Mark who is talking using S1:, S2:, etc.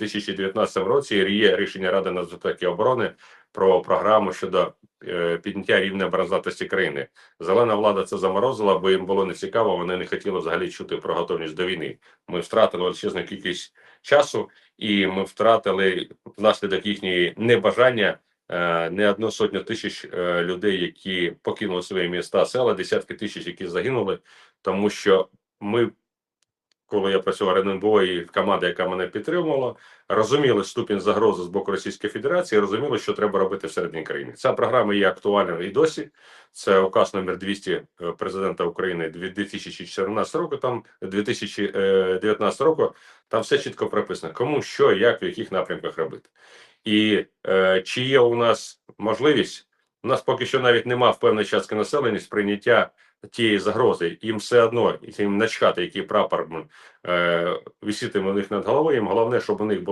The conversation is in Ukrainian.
S1: 2019 році є рішення Ради нацбезпеки оборони про програму щодо е, підняття рівня обороноздатності країни. Зелена влада це заморозила, бо їм було нецікаво. Вони не хотіли взагалі чути про готовність до війни. Ми втратили величезну кількість часу, і ми втратили внаслідок їхньої небажання е, не одну сотню тисяч е, людей, які покинули свої міста, села, десятки тисяч, які загинули, тому що ми. Коли я працював РНБО і команда, яка мене підтримувала, розуміли ступінь загрози з боку Російської Федерації, розуміли, що треба робити всередині країни. Ця програма є актуальною і досі. Це указ номер 200 е, президента України 2014 року. Там 2019 року. Там все чітко прописано, кому що, як в яких напрямках робити. І е, чи є у нас можливість? У нас поки що навіть нема в певної частки населення сприйняття тієї загрози. Їм все одно їм начхати, який прапор е, висітиме у них над головою. Їм головне, щоб у них